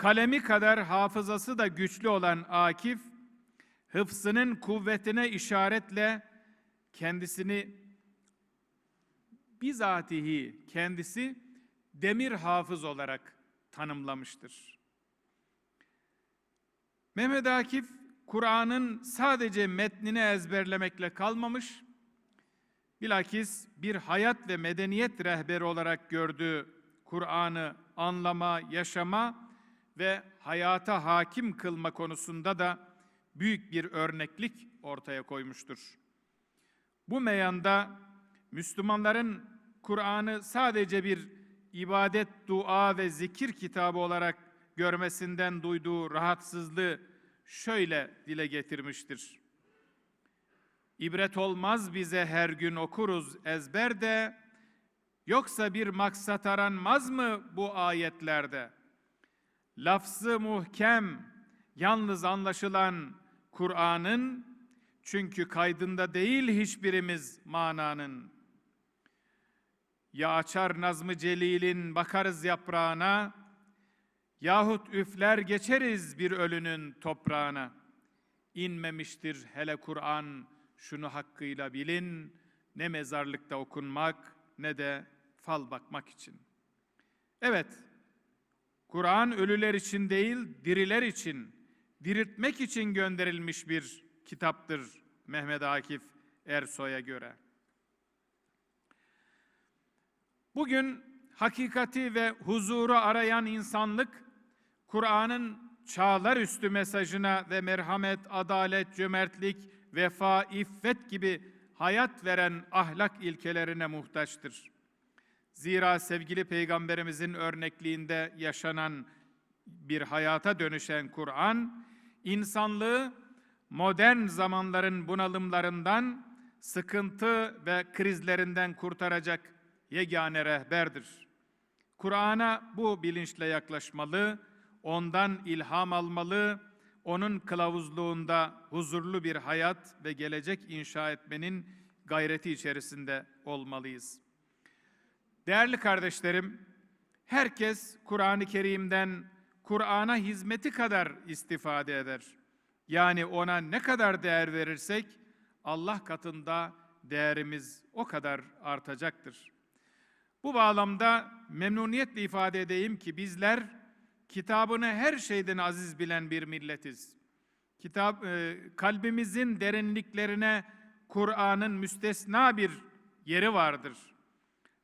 kalemi kadar hafızası da güçlü olan Akif, hıfzının kuvvetine işaretle kendisini bizatihi kendisi demir hafız olarak tanımlamıştır. Mehmet Akif, Kur'an'ın sadece metnini ezberlemekle kalmamış, bilakis bir hayat ve medeniyet rehberi olarak gördüğü Kur'an'ı anlama, yaşama ve hayata hakim kılma konusunda da büyük bir örneklik ortaya koymuştur. Bu meyanda Müslümanların Kur'an'ı sadece bir ibadet, dua ve zikir kitabı olarak görmesinden duyduğu rahatsızlığı şöyle dile getirmiştir. İbret olmaz bize her gün okuruz ezberde, yoksa bir maksat aranmaz mı bu ayetlerde? Lafzı muhkem, yalnız anlaşılan Kur'an'ın, çünkü kaydında değil hiçbirimiz mananın. Ya açar Nazmı Celil'in bakarız yaprağına, yahut üfler geçeriz bir ölünün toprağına. İnmemiştir hele Kur'an, şunu hakkıyla bilin, ne mezarlıkta okunmak ne de fal bakmak için. Evet, Kur'an ölüler için değil, diriler için, diriltmek için gönderilmiş bir kitaptır Mehmet Akif Ersoy'a göre. Bugün hakikati ve huzuru arayan insanlık, Kur'an'ın çağlar üstü mesajına ve merhamet, adalet, cömertlik, vefa, iffet gibi hayat veren ahlak ilkelerine muhtaçtır. Zira sevgili peygamberimizin örnekliğinde yaşanan bir hayata dönüşen Kur'an, insanlığı modern zamanların bunalımlarından, sıkıntı ve krizlerinden kurtaracak yegane rehberdir. Kur'an'a bu bilinçle yaklaşmalı, ondan ilham almalı, onun kılavuzluğunda huzurlu bir hayat ve gelecek inşa etmenin gayreti içerisinde olmalıyız. Değerli kardeşlerim, herkes Kur'an-ı Kerim'den Kur'an'a hizmeti kadar istifade eder. Yani ona ne kadar değer verirsek Allah katında değerimiz o kadar artacaktır. Bu bağlamda memnuniyetle ifade edeyim ki bizler kitabını her şeyden aziz bilen bir milletiz. Kitap e, kalbimizin derinliklerine Kur'an'ın müstesna bir yeri vardır.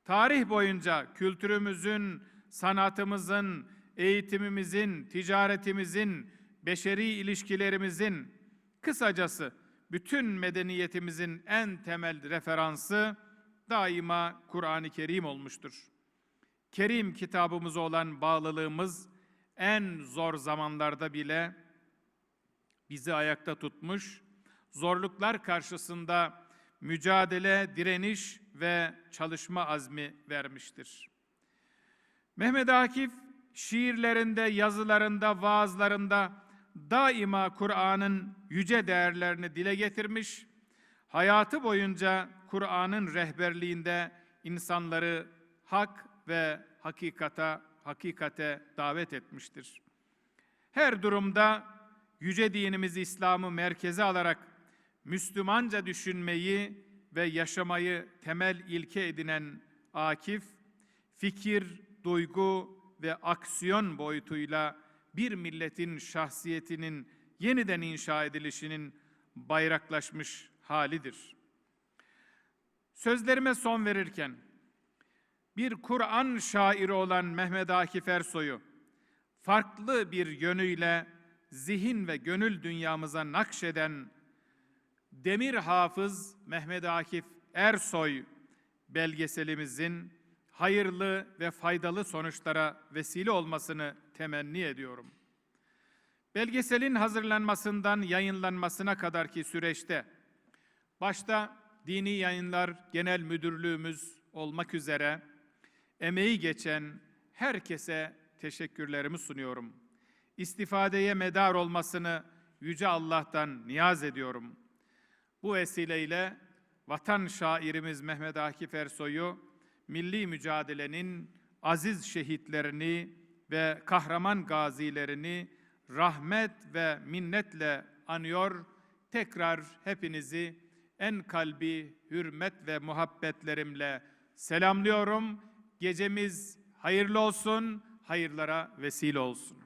Tarih boyunca kültürümüzün, sanatımızın, eğitimimizin, ticaretimizin, beşeri ilişkilerimizin, kısacası bütün medeniyetimizin en temel referansı daima Kur'an-ı Kerim olmuştur. Kerim kitabımıza olan bağlılığımız en zor zamanlarda bile bizi ayakta tutmuş, zorluklar karşısında mücadele, direniş ve çalışma azmi vermiştir. Mehmet Akif şiirlerinde, yazılarında, vaazlarında daima Kur'an'ın yüce değerlerini dile getirmiş, hayatı boyunca Kur'an'ın rehberliğinde insanları hak ve hakikata, hakikate davet etmiştir. Her durumda yüce dinimiz İslam'ı merkeze alarak Müslümanca düşünmeyi ve yaşamayı temel ilke edinen Akif, fikir, duygu ve aksiyon boyutuyla bir milletin şahsiyetinin yeniden inşa edilişinin bayraklaşmış halidir. Sözlerime son verirken bir Kur'an şairi olan Mehmet Akif Ersoy'u farklı bir yönüyle zihin ve gönül dünyamıza nakşeden Demir Hafız Mehmet Akif Ersoy belgeselimizin hayırlı ve faydalı sonuçlara vesile olmasını temenni ediyorum. Belgeselin hazırlanmasından yayınlanmasına kadarki süreçte başta Dini Yayınlar Genel Müdürlüğümüz olmak üzere emeği geçen herkese teşekkürlerimi sunuyorum. İstifadeye medar olmasını Yüce Allah'tan niyaz ediyorum. Bu vesileyle vatan şairimiz Mehmet Akif Ersoy'u milli mücadelenin aziz şehitlerini ve kahraman gazilerini rahmet ve minnetle anıyor. Tekrar hepinizi en kalbi hürmet ve muhabbetlerimle selamlıyorum. Gecemiz hayırlı olsun, hayırlara vesile olsun.